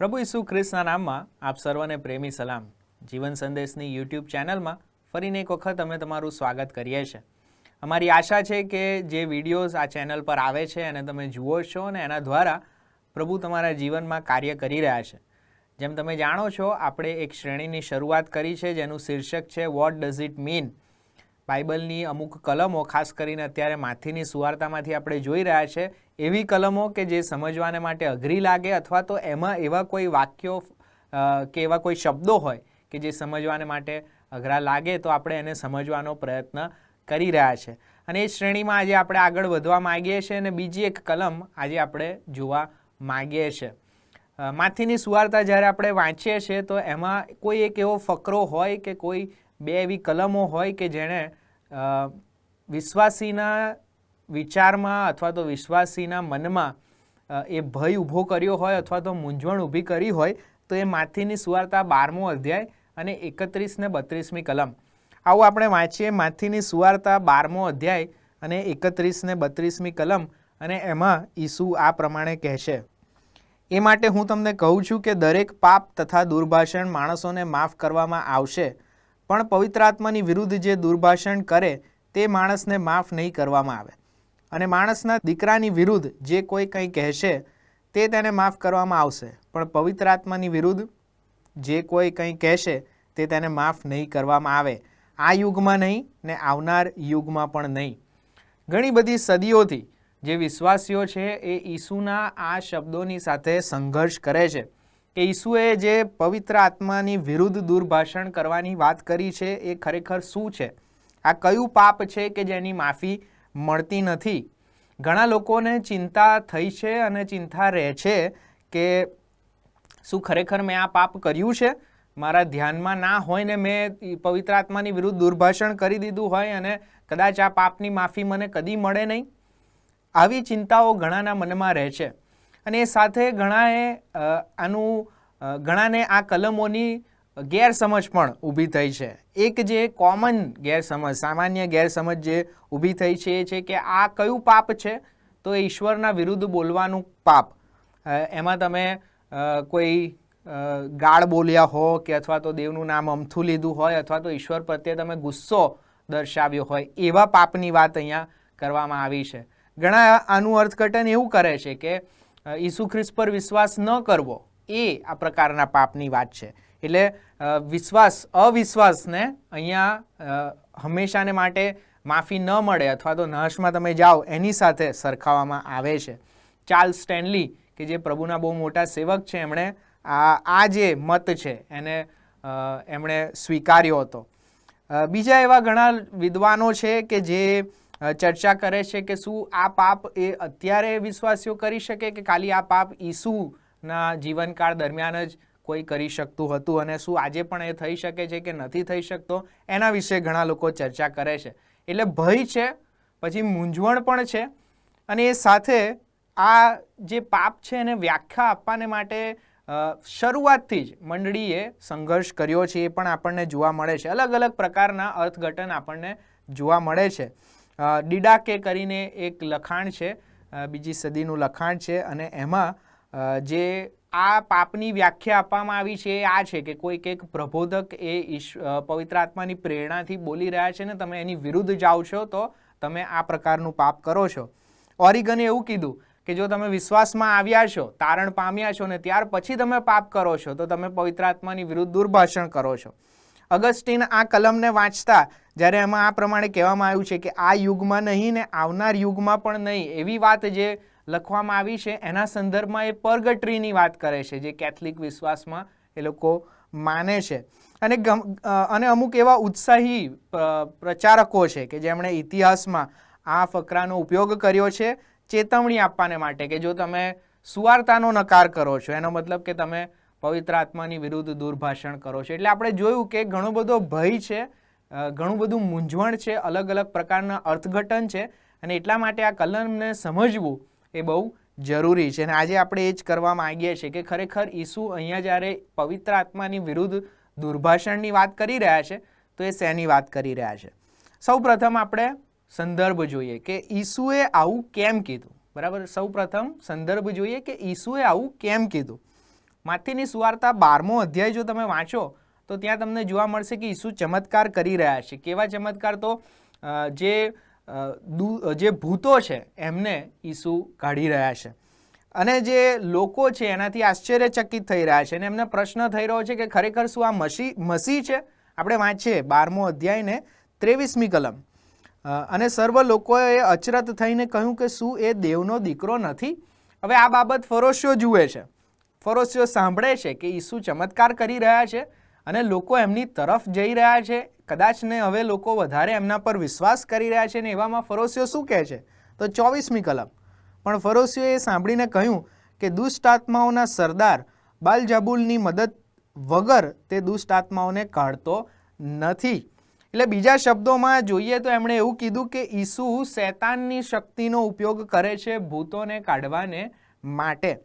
પ્રભુ ઈસુ ખ્રિસ્તના નામમાં આપ સર્વને પ્રેમી સલામ. જીવન સંદેશની યુટ્યુબ ચેનલમાં ફરીને એક વખત અમે તમારું સ્વાગત કરીએ છીએ. અમારી આશા છે કે જે વિડીયોઝ આ ચેનલ પર આવે છે અને તમે જુઓ છો અને એના દ્વારા પ્રભુ તમારા જીવનમાં કાર્ય કરી રહ્યા છે. જેમ તમે જાણો છો, આપણે એક શ્રેણીની શરૂઆત કરી છે, જેનું શીર્ષક છે વોટ ડઝ ઇટ મીન બાઇબલની અમુક કલમો, ખાસ કરીને અત્યારે માથીની સુવાર્તામાંથી આપણે જોઈ રહ્યા છે, એવી કલમો કે જે સમજવાને માટે અઘરી લાગે અથવા તો એમાં એવા કોઈ વાક્યો કે એવા કોઈ શબ્દો હોય કે જે સમજવાને માટે અઘરા લાગે, તો આપણે એને સમજવાનો પ્રયત્ન કરી રહ્યા છે. અને એ શ્રેણીમાં આજે આપણે આગળ વધવા માગીએ છીએ અને બીજી એક કલમ આજે આપણે જોવા માગીએ છીએ માથીની સુવાર્તા જ્યારે આપણે વાંચીએ છીએ, તો એમાં કોઈ એક એવો ફકરો હોય કે કોઈ બે એવી કલમો હોય કે જેણે વિશ્વાસીના વિચારમાં અથવા તો વિશ્વાસીના મનમાં એ ભય ઊભો કર્યો હોય અથવા તો મૂંઝવણ ઊભી કરી હોય, તો એ માથીની સુવાર્તા બારમો અધ્યાય અને એકત્રીસ ને બત્રીસમી કલમ. આવું આપણે વાંચીએ, માથીની સુવાર્તા બારમો અધ્યાય અને એકત્રીસ ને બત્રીસમી કલમ અને એમાં ઈસુ આ પ્રમાણે કહેશે. એ માટે હું તમને કહું છું કે દરેક પાપ તથા દુર્ભાષણ માણસોને માફ કરવામાં આવશે. પણ પવિત્ર આત્માની વિરુદ્ધ જે દુર્ભાષણ કરે તે માણસને માફ નહીં કરવામાં આવે. અને માણસના દીકરાની વિરુદ્ધ જે કોઈ કંઈ કહેશે, તે તેને માફ કરવામાં આવશે. પણ પવિત્ર આત્માની વિરુદ્ધ જે કોઈ કંઈ કહેશે, તે તેને માફ નહીં કરવામાં આવે. આ યુગમાં નહીં ને આવનાર યુગમાં પણ નહીં. ઘણી બધી સદીઓથી જે વિશ્વાસીઓ છે એ ઈસુના આ શબ્દોની સાથે સંઘર્ષ કરે છે. કે ઈસુએ જે પવિત્ર આત્માની વિરુદ્ધ દુર્ભાષણ કરવાની વાત કરી છે, એ ખરેખર શું છે? આ કયું પાપ છે કે જેની માફી મળતી નથી? ઘણા લોકોને ચિંતા થઈ છે અને ચિંતા રહે છે કે શું ખરેખર મેં આ પાપ કર્યું છે? મારા ધ્યાનમાં ના હોય ને મેં પવિત્ર આત્માની વિરુદ્ધ દુર્ભાષણ કરી દીધું હોય અને કદાચ આ પાપની માફી મને કદી મળે નહીં? આવી ચિંતાઓ ઘણાના મનમાં રહે છે. અને એ સાથે ઘણાએ આનું ઘણાને આ કલમોની ગેરસમજ પણ ઊભી થઈ છે. એક જે કોમન ગેરસમજ, સામાન્ય ગેરસમજ જે ઊભી થઈ છે એ છે કે આ કયું પાપ છે? તો ઈશ્વરના વિરુદ્ધ બોલવાનું પાપ. એમાં તમે કોઈ ગાળ બોલ્યા હો કે અથવા તો દેવનું નામ અમથું લીધું હોય અથવા તો ઈશ્વર પ્રત્યે તમે ગુસ્સો દર્શાવ્યો હોય, એવા પાપની વાત અહીંયા કરવામાં આવી છે. ઘણા આનું અર્થઘટન એવું કરે છે કે ઈસુ ખ્રિસ્ત પર વિશ્વાસ ન કરવો એ આ પ્રકારના પાપની વાત છે. એટલે વિશ્વાસ, અવિશ્વાસને અહીંયા હંમેશાને માટે માફી ન મળે અથવા તો નાશમાં તમે જાઓ એની સાથે સરખાવવામાં આવે છે. ચાર્લ્સ સ્ટેનલી, કે જે પ્રભુના બહુ મોટા સેવક છે, એમણે આ આ જે મત છે એને એમણે સ્વીકાર્યો હતો. બીજા એવા ઘણા વિદ્વાનો છે કે જે ચર્ચા કરે છે કે શું આ પાપ એ અત્યારે વિશ્વાસીઓ કરી શકે કે ખાલી આ પાપ ઈસુના જીવનકાળ દરમિયાન જ કોઈ કરી શકતું હતું અને શું આજે પણ એ થઈ શકે છે કે નથી થઈ શકતો? એના વિશે ઘણા લોકો ચર્ચા કરે છે. એટલે ભય છે, પછી મૂંઝવણ પણ છે અને એ સાથે આ જે પાપ છે એને વ્યાખ્યા આપવાને માટે શરૂઆતથી જ મંડળીએ સંઘર્ષ કર્યો છે એ પણ આપણને જોવા મળે છે. અલગ અલગ પ્રકારના અર્થઘટન આપણને જોવા મળે છે. ડીડાકે કરીને એક લખાણ છે બીજી સદીનું લખાણ છે અને એમાં જે આ પાપની વ્યાખ્યા આપવામાં આવી છે એ આ છે કે કોઈક એક પ્રબોધક એ ઈશ પવિત્ર આત્માની પ્રેરણાથી બોલી રહ્યા છે ને તમે એની વિરુદ્ધ જાઓ છો તો તમે આ પ્રકારનું પાપ કરો છો. ઓરિગને એવું કીધું કે જો તમે વિશ્વાસમાં આવ્યા છો, તારણ પામ્યા છો ને ત્યાર પછી તમે પાપ કરો છો, તો તમે પવિત્ર આત્માની વિરુદ્ધ દુર્ભાષણ કરો છો. અગસ્ટીન આ કલમને વાંચતા, જ્યારે એમાં આ પ્રમાણે કહેવામાં આવ્યું છે કે આ યુગમાં નહીં ને આવનાર યુગમાં પણ નહીં, એવી વાત જે લખવામાં આવી છે, એના સંદર્ભમાં એ પર્ગટ્રીની વાત કરે છે, જે કેથલિક વિશ્વાસમાં એ લોકો માને છે. અને અને અમુક એવા ઉત્સાહી પ્રચારકો છે કે જેમણે ઇતિહાસમાં આ ફકરાનો ઉપયોગ કર્યો છે, ચેતવણી આપવાને માટે કે જો તમે સુવાર્તાનો નકાર કરો છો, એનો મતલબ કે તમે પવિત્ર આત્માની વિરુદ્ધ દુર્ભાષણ કરો છો. એટલે આપણે જોયું કે ઘણો બધો ભય છે ઘણું બધું મૂંઝવણ છે, અલગ અલગ પ્રકારના અર્થઘટન છે અને એટલા માટે આ કલમને સમજવું એ બહુ જરૂરી છે. અને આજે આપણે એ જ કરવા માંગીએ છીએ કે ખરેખર ઈસુ અહીંયા જ્યારે પવિત્ર આત્માની વિરુદ્ધ દુર્ભાષણની વાત કરી રહ્યા છે, તો એ શેની વાત કરી રહ્યા છે? સૌ પ્રથમ આપણે સંદર્ભ જોઈએ કે ઈસુએ આવું કેમ કીધું? બરાબર? સૌ પ્રથમ સંદર્ભ જોઈએ કે ઈસુએ આવું કેમ કીધું? માથીની સુવાર્તા બારમો અધ્યાય જો તમે વાંચો, તો ત્યાં તમને જોવા મળશે કે ઈસુ ચમત્કાર કરી રહ્યા છે. કેવા ચમત્કાર તો? જે જે ભૂતો છે, એમને ઈસુ કાઢી રહ્યા છે. અને જે લોકો છે, એનાથી આશ્ચર્યચકિત થઈ રહ્યા છે. અને એમને પ્રશ્ન થઈ રહ્યો છે કે ખરેખર શું આ મસી મસી છે? આપણે વાંચીએ બારમો અધ્યાય ને ત્રેવીસમી કલમ. અને સર્વ લોકોએ અચરત થઈને કહ્યું કે શું એ દેવનો દીકરો નથી? હવે આ બાબત ફરોશીઓ જુએ છે. ફરોશીઓ સાંભળે છે કે ઈસુ ચમત્કાર કરી રહ્યા છે અને લોકો એમની તરફ જઈ રહ્યા છે. કદાચ ને હવે લોકો વધારે એમના પર વિશ્વાસ કરી રહ્યા છે ને એવામાં ફરોશીઓ શું કહે છે? તો ચોવીસમી કલમ. પણ ફરોશીઓએ સાંભળીને કહ્યું કે દુષ્ટ આત્માઓના સરદાર બાલજાબુલની મદદ વગર તે દુષ્ટ આત્માઓને કાઢતો નથી. એટલે બીજા શબ્દોમાં જોઈએ તો એમણે એવું કીધું કે ઈસુ શૈતાનની શક્તિનો ઉપયોગ કરે છે ભૂતોને કાઢવાને માટે.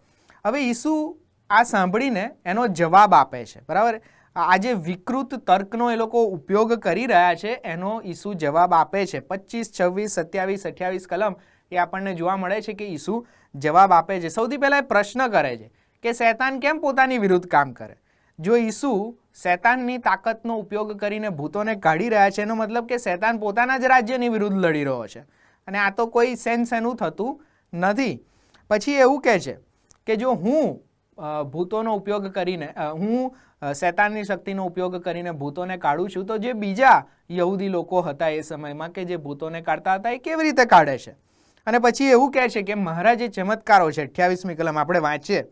હવે ઈસુ આ સાંભળીને એનો જવાબ આપે છે. બરાબર? આ જે વિકૃત તર્કનો એ લોકો ઉપયોગ કરી રહ્યા છે, એનો ઈસુ જવાબ આપે છે. પચીસ, છવ્વીસ, સત્યાવીસ, અઠ્યાવીસ કલમ એ આપણને જોવા મળે છે કે ઈસુ જવાબ આપે છે. સૌથી પહેલાં એ પ્રશ્ન કરે છે કે શૈતાન કેમ પોતાની વિરુદ્ધ કામ કરે? જો ઈસુ શૈતાનની તાકાતનો ઉપયોગ કરીને ભૂતોને કાઢી રહ્યા છે, એનો મતલબ કે શૈતાન પોતાના જ રાજ્યની વિરુદ્ધ લડી રહ્યો છે. અને આ તો કોઈ સેન્સ એનું થતું નથી. પછી એવું કહે છે કે જો હું ભૂતોનો ઉપયોગ કરીને હું શૈતાનની શક્તિનો ઉપયોગ કરીને ભૂતોને કાઢું છું, તો જે બીજા યહૂદી લોકો હતા એ સમયમાં કે જે ભૂતોને કાઢતા હતા એ કેવી રીતે કાઢે છે? અને પછી એવું કહે છે કે મારા જે ચમત્કારો છે, અઠ્યાવીસમી કલમ આપણે વાંચીએ.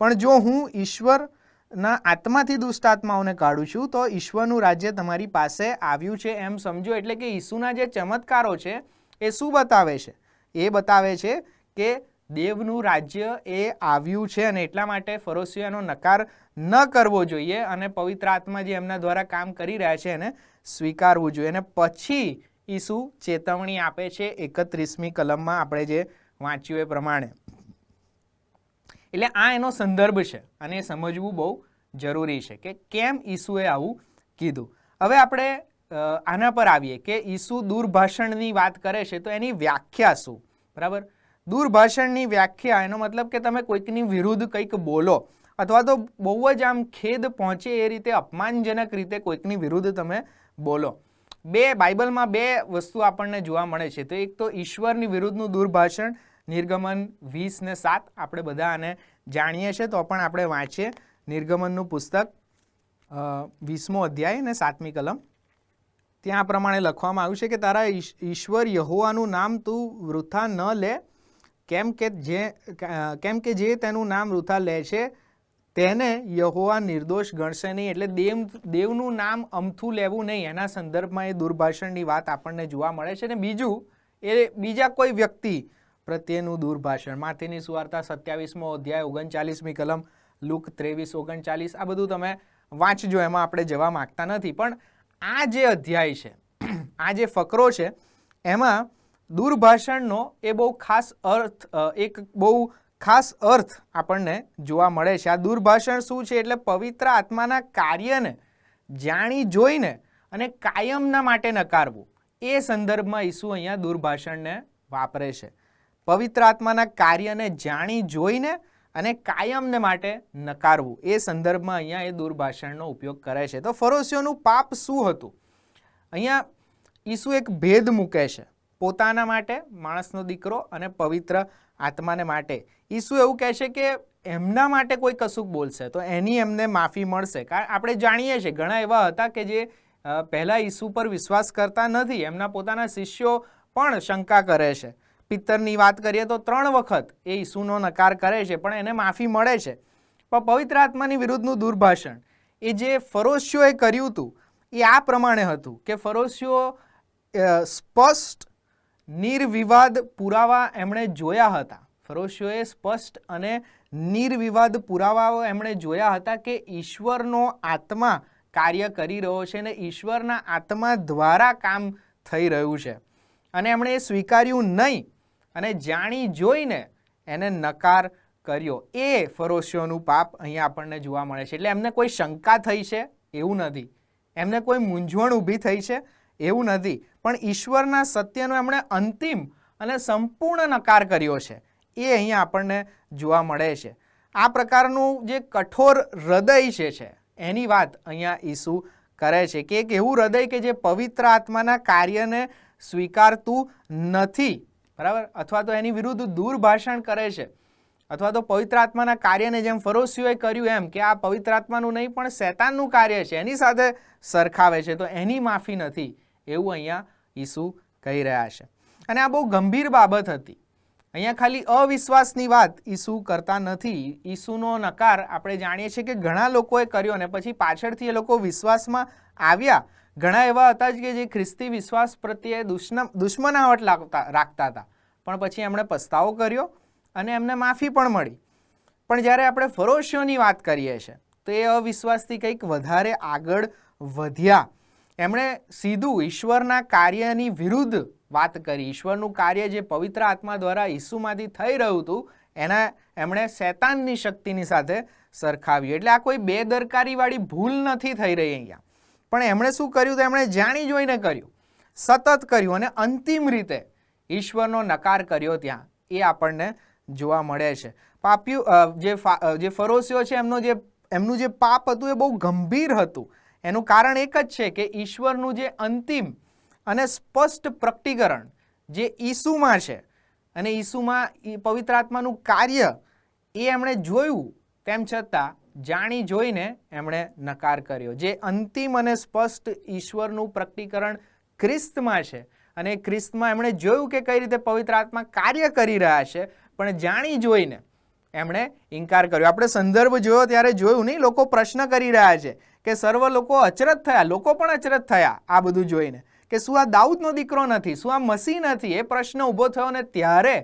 પણ જો હું ઈશ્વરના આત્માથી દુષ્ટ આત્માઓને કાઢું છું, તો ઈશ્વરનું રાજ્ય તમારી પાસે આવ્યું છે એમ સમજો એટલે કે ઈસુના જે ચમત્કારો છે એ શું બતાવે છે? એ બતાવે છે કે દેવનું રાજ્ય એ આવ્યું છે અને એટલા માટે ફરોસિયાનો નકાર ન કરવો જોઈએ અને પવિત્ર આત્મા જે એમના દ્વારા કામ કરી રહ્યા છે એને સ્વીકારવું જોઈએ. અને પછી ઈસુ ચેતવણી આપે છે એકત્રીસમી કલમમાં આપણે જે વાંચ્યું એ પ્રમાણે. એટલે આ એનો સંદર્ભ છે અને એ સમજવું બહુ જરૂરી છે કે કેમ ઈસુએ આવું કીધું. હવે આપણે આના પર આવીએ કે ઈસુ દૂરભાષણની વાત કરે છે તો એની વ્યાખ્યા શું? બરાબર? દૂરભાષણની વ્યાખ્યા, એનો મતલબ કે તમે કોઈકની વિરુદ્ધ કંઈક બોલો અથવા તો બહુ જ આમ ખેદ પહોંચે એ રીતે અપમાનજનક રીતે કોઈકની વિરુદ્ધ તમે બોલો. બે, બાઇબલમાં બે વસ્તુ આપણને જોવા મળે છે. તો એક તો ઈશ્વરની વિરુદ્ધનું દૂરભાષણ, નિર્ગમન વીસ ને સાત આપણે બધા આને જાણીએ છીએ, તો પણ આપણે વાંચીએ. નિર્ગમનનું પુસ્તક વીસમો અધ્યાય અને સાતમી કલમ. ત્યાં પ્રમાણે લખવામાં આવ્યું છે કે તારા ઈશ- ઈશ્વર યહોવાનું નામ તું વૃથા ન લે કેમ કે જે, કેમ કે જે તેનું નામ વૃથા લે છે, તેને યહોવા નિર્દોષ ગણશે નહીં. એટલે દેવ, દેવનું નામ અમથું લેવું નહીં. એના સંદર્ભમાં એ દુર્ભાષણની વાત આપણને જોવા મળે છે. અને બીજું, એ બીજા કોઈ વ્યક્તિ પ્રત્યેનું દુર્ભાષણ. માથેની સુવાર્તા સત્યાવીસમો અધ્યાય, ઓગણચાલીસમી કલમ, લુક ત્રેવીસ, ઓગણચાલીસ. આ બધું તમે વાંચજો, એમાં આપણે જવા માગતા નથી. પણ આ જે અધ્યાય છે, આ જે ફકરો છે, એમાં દુર્ભાષણનો એ બહુ ખાસ અર્થ એક બહુ ખાસ અર્થ આપણને જોવા મળે છે. આ દૂરભાષણ શું છે? એટલે પવિત્ર આત્માના કાર્યને જાણી જોઈને અને કાયમના માટે નકારવું. એ સંદર્ભમાં ઈસુ અહીંયા દૂરભાષણને વાપરે છે. પવિત્ર આત્માના કાર્યને જાણી જોઈને અને કાયમને માટે નકારવું. એ સંદર્ભમાં અહીંયા એ દૂરભાષણનો ઉપયોગ કરે છે. તો ફરોશીઓનું પાપ શું હતું? અહીંયા ઈસુ એક ભેદ મૂકે છે. પોતાના માટે, માણસનો દીકરો અને પવિત્ર આત્માને માટે. ઈસુ એવું કહે છે કે એમના માટે કોઈ કશુંક બોલશે, તો એની એમને માફી મળશે. કારણ આપણે જાણીએ છીએ, ઘણા એવા હતા કે જે પહેલાં ઈસુ પર વિશ્વાસ કરતા નથી, એમના પોતાના શિષ્યો પણ શંકા કરે છે. પિત્તરની વાત કરીએ તો ત્રણ વખત એ ઈસુનો નકાર કરે છે, પણ એને માફી મળે છે. પણ પવિત્ર આત્માની વિરુદ્ધનું દુર્ભાષણ, એ જે ફરોશીઓએ કર્યું હતું, એ આ પ્રમાણે હતું કે ફરોશીઓ સ્પષ્ટ નિર્વિવાદ પુરાવા એમણે જોયા હતા. ફરોશીઓએ સ્પષ્ટ અને નિર્વિવાદ પુરાવાઓ એમણે જોયા હતા કે ઈશ્વરનો આત્મા કાર્ય કરી રહ્યો છે અને ઈશ્વરના આત્મા દ્વારા કામ થઈ રહ્યું છે. અને એમણે એ સ્વીકાર્યું નહીં અને જાણી જોઈને એને નકાર કર્યો. એ ફરોશીઓનું પાપ અહીંયા આપણને જોવા મળે છે. એટલે એમને કોઈ શંકા થઈ છે? એવું નથી. એમને કોઈ મૂંઝવણ ઊભી થઈ છે? એવું નથી. પણ ઈશ્વરના સત્યનો એમણે અંતિમ અને સંપૂર્ણ નકાર કર્યો છે. એ અહીંયા આપણને જોવા મળે છે. આ પ્રકારનું જે કઠોર હૃદય છે એની વાત અહીંયા ઈસુ કરે છે કે એક એવું હૃદય કે જે પવિત્ર આત્માના કાર્યને સ્વીકારતું નથી. બરાબર? અથવા તો એની વિરુદ્ધ દુર્ભાષણ કરે છે. અથવા તો પવિત્ર આત્માના કાર્યને જેમ ફરોસીઓએ કર્યું એમ કે આ પવિત્ર આત્માનું નહીં પણ શેતાનનું કાર્ય છે, એની સાથે સરખાવે છે. તો એની માફી નથી. એવું અહીંયા ઈસુ કહી રહ્યા છે. અને આ બહુ ગંભીર બાબત હતી. અહીંયા ખાલી અવિશ્વાસની વાત ઈસુ કરતા નથી. ઈસુનો નકાર આપણે જાણીએ છીએ કે ઘણા લોકોએ કર્યો અને પછી પાછળથી એ લોકો વિશ્વાસમાં આવ્યા. ઘણા એવા હતા જ કે જે ખ્રિસ્તી વિશ્વાસ પ્રત્યે દુશ્મન દુશ્મનાવટ લાગતા, રાખતા હતા. પણ પછી એમણે પસ્તાવો કર્યો અને એમને માફી પણ મળી. પણ જ્યારે આપણે ફરોશીઓની વાત કરીએ છીએ, તો એ અવિશ્વાસથી કંઈક વધારે આગળ વધ્યા. એમણે સીધું ઈશ્વરના કાર્યની વિરુદ્ધ વાત કરી. ઈશ્વરનું કાર્ય જે પવિત્ર આત્મા દ્વારા ઈસુમાંથી થઈ રહ્યું હતું, એના એમણે શૈતાનની શક્તિની સાથે સરખાવ્યું. એટલે આ કોઈ બેદરકારીવાળી ભૂલ નથી થઈ રહી અહીંયા. પણ એમણે શું કર્યું? તો એમણે જાણી જોઈને કર્યું. સતત કર્યું અને અંતિમ રીતે ઈશ્વરનો નકાર કર્યો ત્યાં. એ આપણને જોવા મળે છે. પાપ્યું જે જે ફરોસ્યો છે, એમનો જે, એમનું જે પાપ હતું એ બહુ ગંભીર હતું. એનું કારણ એક જ છે કે ઈશ્વરનું જે અંતિમ અને સ્પષ્ટ પ્રકટીકરણ જે ઈસુમાં છે અને ઈસુમાં પવિત્ર આત્માનું કાર્ય એ એમણે જોયું, તેમ છતાં જાણી જોઈને એમણે નકાર કર્યો. જે અંતિમ અને સ્પષ્ટ ઈશ્વરનું પ્રકટીકરણ ખ્રિસ્તમાં છે અને ખ્રિસ્તમાં એમણે જોયું કે કઈ રીતે પવિત્ર આત્મા કાર્ય કરી રહ્યા છે, પણ જાણી જોઈને એમણે ઇનકાર કર્યો. આપણે સંદર્ભ જોયો ત્યારે જોયું નહીં, લોકો પ્રશ્ન કરી રહ્યા છે કે સર્વ લોકો અચરત થયા, લોકો પણ અચરત થયા આ બધું જોઈને. કે શું આ દાઉદનો દીકરો નથી, શું આ મસી નથી? એ પ્રશ્ન ઊભો થયો ને ત્યારે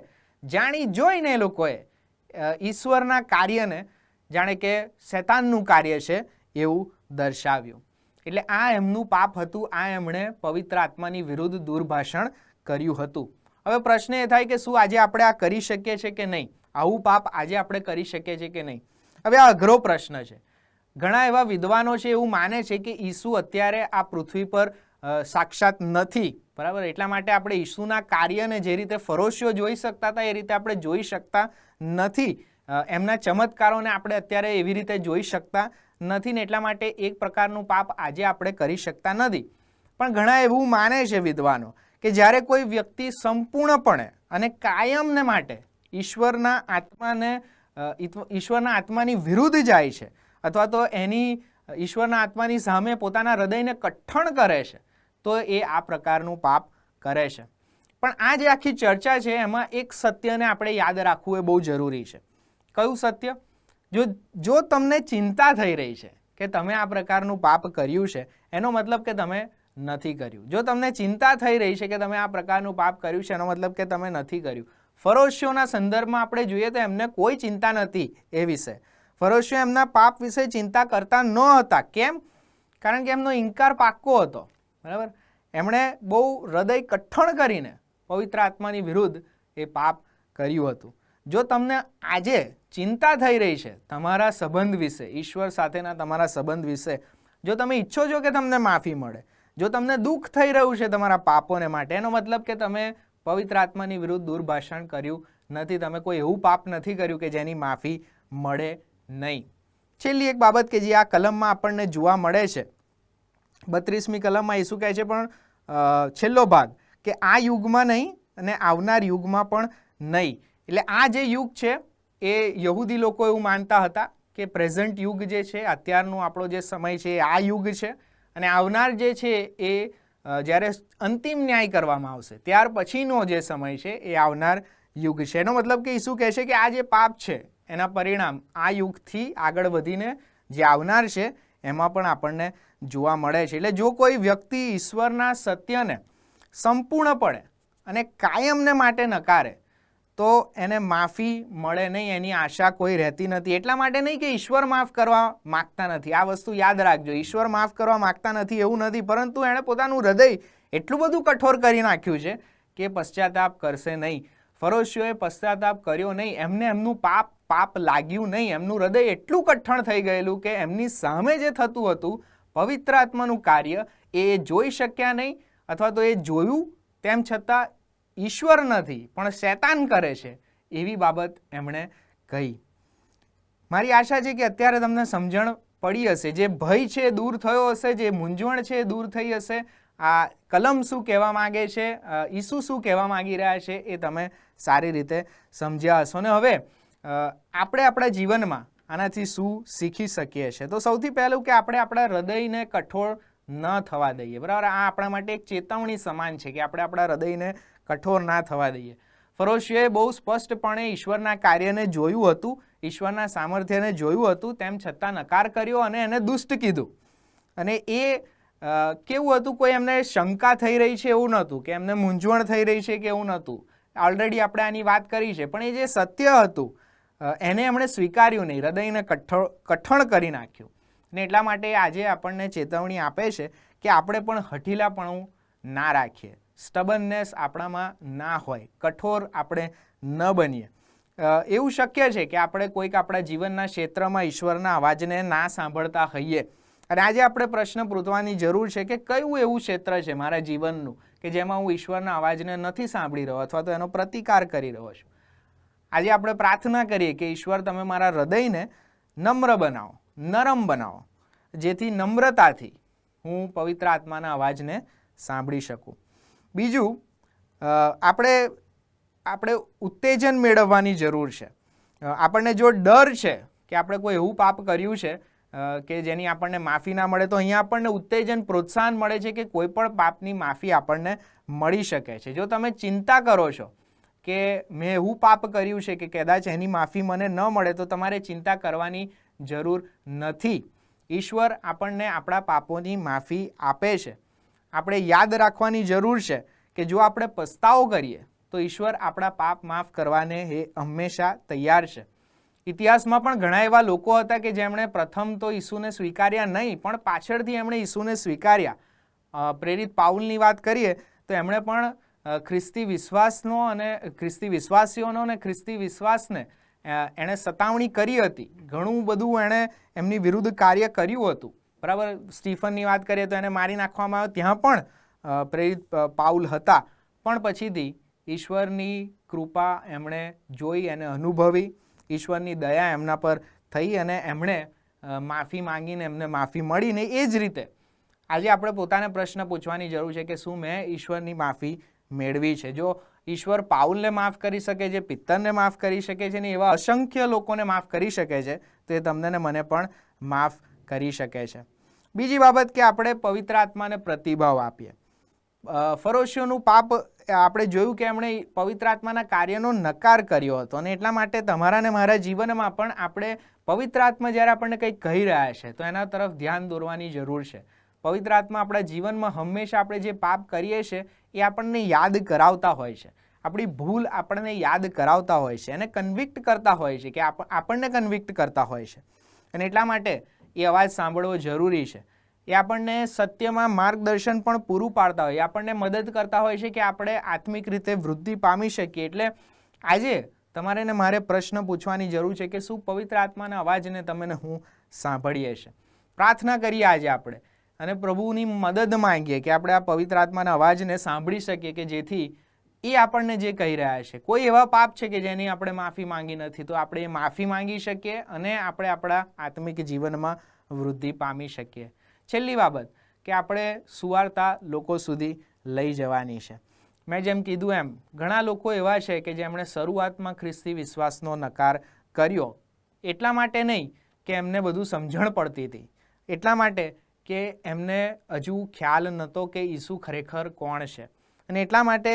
જાણી જોઈને એ લોકોએ ઈશ્વરના કાર્યને જાણે કે શૈતાનનું કાર્ય છે એવું દર્શાવ્યું. એટલે આ એમનું પાપ હતું, આ એમણે પવિત્ર આત્માની વિરુદ્ધ દુર્ભાષણ કર્યું હતું. હવે પ્રશ્ન એ થાય કે શું આજે આપણે આ કરી શકીએ છીએ કે નહીં? આવું પાપ આજે આપણે કરી શકીએ છીએ કે નહીં? હવે આ અઘરો પ્રશ્ન છે. ઘણા એવા વિદ્વાનો છે એવું માને છે કે ઈસુ અત્યારે આ પૃથ્વી પર સાક્ષાત નથી. બરાબર? એટલા માટે આપણે ઈસુના કાર્યને જે રીતે ફરોશીઓ જોઈ શકતા હતા, એ રીતે આપણે જોઈ શકતા નથી. એમના ચમત્કારોને આપણે અત્યારે એવી રીતે જોઈ શકતા નથી ને એટલા માટે એક પ્રકારનું પાપ આજે આપણે કરી શકતા નથી. પણ ઘણા એવું માને છે વિદ્વાનો કે જ્યારે કોઈ વ્યક્તિ સંપૂર્ણપણે અને કાયમને માટે ઈશ્વરના આત્માને ઈશ્વરના આત્માની વિરુદ્ધ જાય છે અથવા તો એની ઈશ્વરના આત્માની સામે પોતાના હૃદયને કઠણ કરે છે, તો એ આ પ્રકારનું પાપ કરે છે. પણ આ જે આખી ચર્ચા છે, એમાં એક સત્યને આપણે યાદ રાખવું એ બહુ જરૂરી છે. કયું સત્ય? જો જો તમને ચિંતા થઈ રહી છે કે તમે આ પ્રકારનું પાપ કર્યું છે, એનો મતલબ કે તમે નથી કર્યું. જો તમને ચિંતા થઈ રહી છે કે તમે આ પ્રકારનું પાપ કર્યું છે, એનો મતલબ કે તમે નથી કર્યું. ફરોશીઓના સંદર્ભમાં આપણે જોઈએ તો એમને કોઈ ચિંતા નથી એ વિશે. ફરોશીઓ એમના પાપ વિશે ચિંતા કરતા ન હતા કેમ? કારણ કે એમનો ઇનકાર પાક્કો હતો. બરાબર? એમણે બહુ હૃદય કઠણ કરીને પવિત્ર આત્માની વિરુદ્ધ એ પાપ કર્યું હતું. જો તમને આજે ચિંતા થઈ રહી છે તમારા સંબંધ વિશે, ઈશ્વર સાથેના તમારા સંબંધ વિશે, જો તમે ઈચ્છો છો કે તમને માફી મળે, જો તમને દુઃખ થઈ રહ્યું છે તમારા પાપોને માટે, એનો મતલબ કે તમે પવિત્ર આત્માની વિરુદ્ધ દુર્ભાષણ કર્યું નથી. તમે કોઈ એવું પાપ નથી કર્યું કે જેની માફી મળે નહીં. છેલ્લી એક બાબત કે જે આ કલમમાં આપણને જોવા મળે છે, બત્રીસમી કલમમાં એ શું કહે છે પણ છેલ્લો ભાગ કે આ યુગમાં નહીં અને આવનાર યુગમાં પણ નહીં. એટલે આ જે યુગ છે, એ યહૂદી લોકો એવું માનતા હતા કે પ્રેઝન્ટ યુગ જે છે, અત્યારનો આપણો જે સમય છે, એ આ યુગ છે અને આવનાર જે છે, એ જ્યારે અંતિમ ન્યાય કરવામાં આવશે, ત્યાર પછીનો જે સમય છે, એ આવનાર યુગ છે. એનો મતલબ કે ઈસુ કહે છે કે આ જે પાપ છે એના પરિણામ આ યુગથી આગળ વધીને જે આવનાર છે, એમાં પણ આપણને જોવા મળે છે. એટલે જો કોઈ વ્યક્તિ ઈશ્વરના સત્યને સંપૂર્ણપણે અને કાયમને માટે નકારે, તો એને માફી મળે નહીં, એની આશા કોઈ રહેતી નથી. એટલા માટે નહીં કે ઈશ્વર માફ કરવા માગતા નથી. આ વસ્તુ યાદ રાખજો. ઈશ્વર માફ કરવા માગતા નથી એવું નથી, પરંતુ એણે પોતાનું હૃદય એટલું બધું કઠોર કરી નાખ્યું છે કે પશ્ચાતાપ કરશે નહીં. ફરોશીઓએ પશ્ચાતાપ કર્યો નહીં. એમને એમનું પાપ પાપ લાગ્યું નહીં. એમનું હૃદય એટલું કઠણ થઈ ગયેલું કે એમની સામે જે થતું હતું, પવિત્ર આત્માનું કાર્ય, એ જોઈ શક્યા નહીં અથવા તો એ જોયું તેમ છતાં ઈશ્વર નથી, પણ શેતાન કરે છે, એવી બાબત એમણે કહી. મારી આશા છે કે અત્યારે તમને સમજણ પડી હશે. જે ભય છે એ દૂર થયો હશે, જે મૂંઝવણ છે એ દૂર થઈ હશે, આ કલમ શું કહેવા માંગે છે ઈસુ શું કહેવા માંગી રહ્યા છે, એ તમે સારી રીતે સમજ્યા હશો. ને હવે આપણે આપણા જીવનમાં આનાથી શું શીખી શકીએ છીએ? તો સૌથી પહેલું કે આપણે આપણા હૃદયને કઠોર ન થવા દઈએ. બરાબર? આ આપણા માટે એક ચેતવણી સમાન છે કે આપણે આપણા હૃદયને કઠોર ના થવા દઈએ. ફરોશીએ બહુ સ્પષ્ટપણે ઈશ્વરના કાર્યને જોયું હતું, ઈશ્વરના સામર્થ્યને જોયું હતું, તેમ છતાં નકાર કર્યો અને એને દુષ્ટ કીધું. અને એ કેવું હતું? કોઈ એમને શંકા થઈ રહી છે એવું નહોતું, કે એમને મૂંઝવણ થઈ રહી છે કે એવું નહોતું. ઓલરેડી આપણે આની વાત કરી છે, પણ એ જે સત્ય હતું એને એમણે સ્વીકાર્યું નહીં, હૃદયને કઠોળ, કઠણ કરી નાખ્યું. ને એટલા માટે આજે આપણને ચેતવણી આપે છે કે આપણે પણ હઠીલાપણું ના રાખીએ. સ્ટબનનેસ આપણામાં ના હોય, કઠોર આપણે ન બનીએ. એવું શક્ય છે કે આપણે કોઈક આપણા જીવનના ક્ષેત્રમાં ઈશ્વરના અવાજને ના સાંભળતા હોઈએ. અને આજે આપણે પ્રશ્ન પૂછવાની જરૂર છે કે કયું એવું ક્ષેત્ર છે મારા જીવનનું? કે જેમાં હું ઈશ્વરના અવાજને નથી સાંભળી રહ્યો અથવા તો એનો પ્રતિકાર કરી રહ્યો છું. આજે આપણે પ્રાર્થના કરીએ કે ઈશ્વર તમે મારા હૃદયને નમ્ર બનાવો, નરમ બનાવો, જેથી નમ્રતાથી હું પવિત્ર આત્માના અવાજને સાંભળી શકું. બીજું આપણે આપણે ઉત્તેજન મેળવવાની જરૂર છે. આપણને જો ડર છે કે આપણે કોઈ એવું પાપ કર્યું છે કે જેની આપણને માફી ના મળે, તો અહીંયા આપણને ઉત્તેજન, પ્રોત્સાહન મળે છે કે કોઈ પણ પાપની માફી આપણને મળી શકે છે. જો તમે ચિંતા કરો છો કે મેં એવું પાપ કર્યું છે કે કદાચ એની માફી મને ન મળે, તો તમારે ચિંતા કરવાની જરૂર નથી. ઈશ્વર આપણને આપણા પાપોની માફી આપે છે. આપણે યાદ રાખવાની જરૂર છે કે જો આપણે પસ્તાવો કરીએ, તો ઈશ્વર આપણા પાપ માફ કરવાને એ હંમેશા તૈયાર છે. ઇતિહાસમાં પણ ઘણા એવા લોકો હતા કે જેમણે પ્રથમ તો ઈસુને સ્વીકાર્યા નહીં, પણ પાછળથી એમણે ઈસુને સ્વીકાર્યા. પ્રેરિત પાઉલની વાત કરીએ, તો એમણે પણ ખ્રિસ્તી વિશ્વાસનો અને ખ્રિસ્તી વિશ્વાસીઓનો અને ખ્રિસ્તી વિશ્વાસને એણે સતાવણી કરી હતી. ઘણું બધું એણે એમની વિરુદ્ધ કાર્ય કર્યું હતું. બરાબર? સ્ટીફનની વાત કરીએ તો એને મારી નાખવામાં આવ્યો. ત્યાં પણ પ્રેરિત પાઉલ હતા. પણ પછીથી ઈશ્વરની કૃપા એમણે જોઈ અને અનુભવી. ઈશ્વરની દયા એમના પર થઈ અને એમણે માફી માંગીને એમને માફી મળીને એ જ રીતે. આજે આપણે પોતાને પ્રશ્ન પૂછવાની જરૂર છે કે શું મેં ઈશ્વરની માફી મેળવી છે? જો ઈશ્વર પાઉલને માફ કરી શકે છે, પિત્તરને માફ કરી શકે છે ને એવા અસંખ્ય લોકોને માફ કરી શકે છે, તો એ તમને ને મને પણ માફ કરી શકે છે. બીજી બાબત કે આપણે પવિત્ર આત્માને પ્રતિભાવ આપીએ. ફરોશીઓનું પાપ આપણે જોયું કે એમણે પવિત્ર આત્માના કાર્યનો નકાર કર્યો હતો અને એટલા માટે તમારા ને મારા જીવનમાં પણ આપણે પવિત્ર આત્મા જ્યારે આપણને કંઈક કહી રહ્યા છે, તો એના તરફ ધ્યાન દોરવાની જરૂર છે. પવિત્ર આત્મા આપણા જીવનમાં હંમેશા આપણે જે પાપ કરીએ છીએ એ આપણને યાદ કરાવતા હોય છે. આપણી ભૂલ આપણને યાદ કરાવતા હોય છે અને કન્વિક્ટ કરતા હોય છે કે આપ- આપણને કન્વિક્ટ કરતા હોય છે. અને એટલા માટે એ અવાજ સાંભળવો જરૂરી છે. એ આપણને સત્યમાં માર્ગદર્શન પણ પૂરું પાડતા હોય. આપણને મદદ કરતા હોય છે કે આપણે આત્મિક રીતે વૃદ્ધિ પામી શકીએ. એટલે આજે તમારે ને મારે પ્રશ્ન પૂછવાની જરૂર છે કે શું પવિત્ર આત્માના અવાજને તમે હું સાંભળીએ છે. પ્રાર્થના કરીએ આજે આપણે અને પ્રભુની મદદ માંગીએ કે આપણે આ પવિત્ર આત્માના અવાજને સાંભળી શકીએ કે જેથી એ આપણને જે કહી રહ્યા છે. કોઈ એવા પાપ છે કે જેની આપણે માફી માંગી નથી. તો આપણે એ માફી માંગી શકીએ અને આપણે આપણા આત્મિક જીવનમાં વૃદ્ધિ પામી શકીએ. છેલ્લી બાબત કે આપણે સુવાર્તા લોકો સુધી લઈ જવાની છે. મેં જેમ કીધું એમ, ઘણા લોકો એવા છે કે જેમણે શરૂઆતમાં ખ્રિસ્તી વિશ્વાસનો નકાર કર્યો. એટલા માટે નહીં કે એમને બધું સમજણ પડતી હતી. એટલા માટે કે એમને હજુ ખ્યાલ નહોતો કે ઈસુ ખરેખર કોણ છે. અને એટલા માટે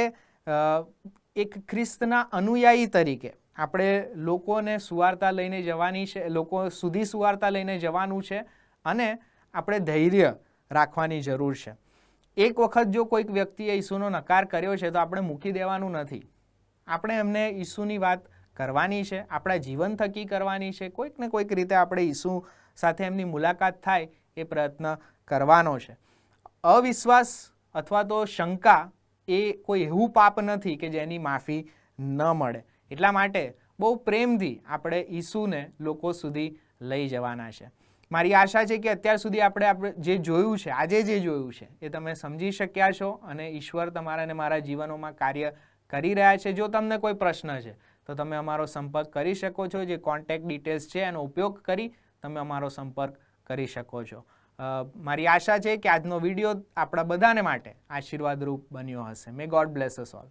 એક ખ્રિસ્તના અનુયાયી તરીકે આપણે લોકોને સુવાર્તા લઈને જવાની છે, લોકો સુધી સુવાર્તા લઈને જવાનું છે અને આપણે ધૈર્ય રાખવાની જરૂર છે. એક વખત જો કોઈક વ્યક્તિએ ઈસુનો નકાર કર્યો છે તો આપણે મૂકી દેવાનું નથી. આપણે એમને ઈસુની વાત કરવાની છે, આપણા જીવન થકી કરવાની છે, કોઈક ને કોઈક રીતે આપણે ઈસુ સાથે એમની મુલાકાત થાય એ પ્રયત્ન કરવાનો છે. અવિશ્વાસ અથવા તો શંકા એ કોઈ એવું પાપ નથી કે જેની માફી ન મળે. એટલા માટે બહુ પ્રેમથી આપણે ઈસુને લોકો સુધી લઈ જવાના છે. મારી આશા છે કે અત્યાર સુધી આપણે આપણે જે જોયું છે, આજે જે જોયું છે, એ તમે સમજી શક્યા છો અને ઈશ્વર તમારા ને મારા જીવનોમાં કાર્ય કરી રહ્યા છે. જો તમને કોઈ પ્રશ્ન છે, તો તમે અમારો સંપર્ક કરી શકો છો, જે કોન્ટેક્ટ ડિટેલ્સ છે એનો ઉપયોગ કરી તમે અમારો સંપર્ક કરી શકો છો. મારી આશા છે કે આજનો વીડિયો આપણા બધાને માટે આશીર્વાદરૂપ બન્યો હશે. May God bless us all